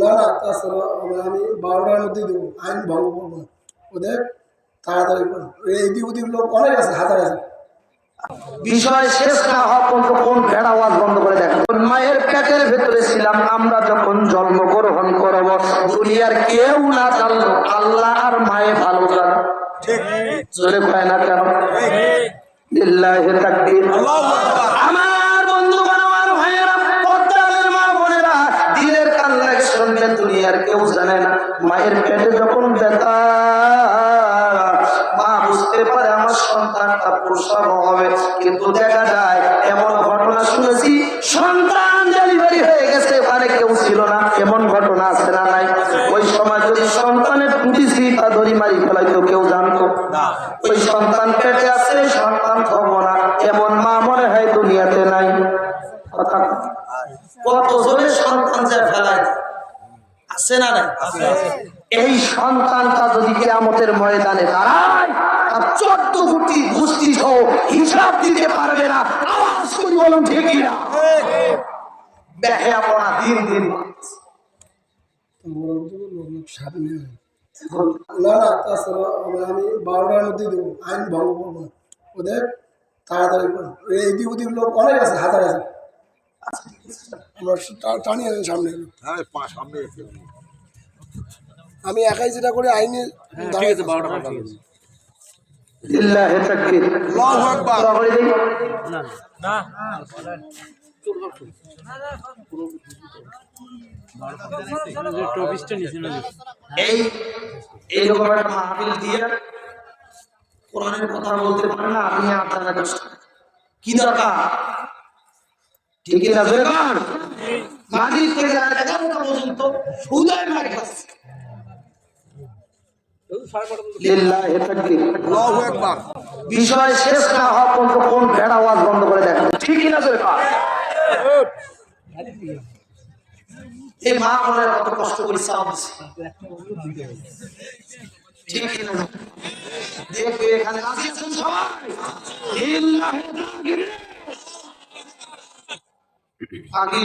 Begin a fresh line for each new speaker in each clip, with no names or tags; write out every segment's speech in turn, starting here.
না না তাছাড়া আমি আমি বারোটার মধ্যেই দেবো আইন ভঙ্গ করব না। ওদের তাড়াতাড়ি ওদিক লোক অনেক আছে হাজার আছে।
বিষয় শেষ না হওয়া পর্যন্ত কোন ভেড়া আওয়াজ বন্ধ করে দেখেন মায়ের পেটের ভেতরে ছিলাম আমরা যখন জন্মগ্রহণ করব দুনিয়ার কেউ না জানলো আল্লাহ আর মায়ে ভালো জানো। জোরে পায় না কেন? আমার কেউ জানে না। মায়ের পেটে যখন ব্যথা মা বুঝতে পারে আমার সন্তানটা প্রসব হবে। কিন্তু দেখা যায় এমন ঘটনা শুনেছি সন্তান ডেলিভারি হয়ে গেছে কেউ ছিল না। এমন ঘটনা আছে না নাই? ওই সময় যদি সন্তানের টুটি ধরি মারি ফেলাইতো কেউ জানতো? ওই সন্তান পেটে আছে সন্তান থব না। এমন মা মনে হয় দুনিয়াতে নাই। কথা কত জোরে সন্তান যে ফেলায় আছে না নাই? এই সন্তানটা যদি কেয়ামতের ময়দানে দাঁড়ায় আর চোদ্দ কোটি সহ হিসাব দিতে পারবে না। আওয়াজ করি বলুন ঠিকই না। পড়া দিন দিন
না না তাছাড়া আমি আমি বারোটার মধ্যেই দেবো। আইন ভঙ্গ করব ওদের তাড়াতাড়ি এই দিক ওদিক লোক অনেক আছে হাজার আছে টানিয়ে আনি সামনে
হ্যাঁ সামনে
আমি একাই যেটা করে আইনে
দিই। এই এইরকম একটা মাহফিল দিয়ে কোরআনের কথা বলতে পারে না আপনি আপনার কি দরকার? ঠিকই না জোরে কর মাগরিব থেকে এগারোটা পর্যন্ত উদয় মার লিল্লাহি তাকবীর।
আল্লাহু আকবার।
বিষয় শেষ না হওয়া পর্যন্ত কোন ভেড়া আওয়াজ বন্ধ করে দেখেন ঠিকই না জোরে কর এই মা মনের কত কষ্ট করে দিছে। ঠিক না দেখবে এখানে আছেন সবাই। লিল্লাহি তাকবীর। আমি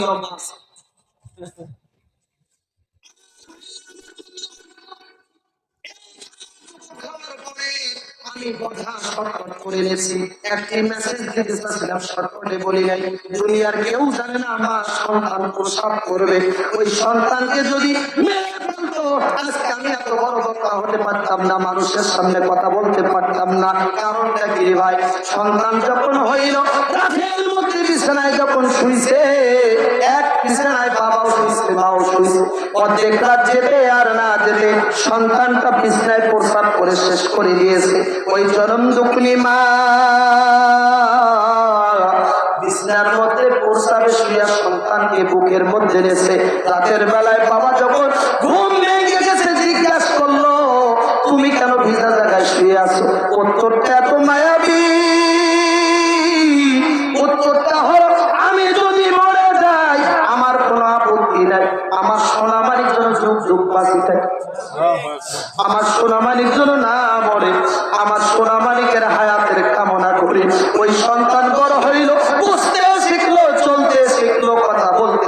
কথা করে নিয়েছি একটি মেসেজ দিতে চাচ্ছিলাম বলি নাই। দুনিয়ার কেউ জানে না আমার সন্তান প্রসাব করবে। ওই সন্তানকে যদি মানুষের সামনে কথা বলতে পারতাম না কারণটা কি ভাই সন্তান যখন হইল বিছানায় যখন শুইছে এক বিছানায় বাবাও শুইছে মাও শুইছে অর্ধেক রাত যেতে আর না যেতে সন্তানটা বিছানায় প্রসাব করে শেষ করে দিয়েছে ওই চরম দুঃখনি মা বিছনার মধ্যে শুয়ে সন্তানকে বুকের মধ্যে নেছে রাতের বেলায় বাবা যখন ঘুম ভেঙে গেছে জিজ্ঞাসা করল, তুমি কেন ভিজা জায়গায় শুয়ে আছো? উত্তরটা এত মায়াবী। উত্তরটা হলো, আমি যদি মরে যাই, আমার কোনো আপত্তি নাই। আমার সোনামানির জন্য যুগ যুগ বাঁচি থাকে। আমার সোনামানিক জন্য না মরে। আমার সোনামানিকের হায়াতের কামনা করি ওই সন্তান বড় হইল বুঝতে শিখলো চলতে শিখলো কথা বলতে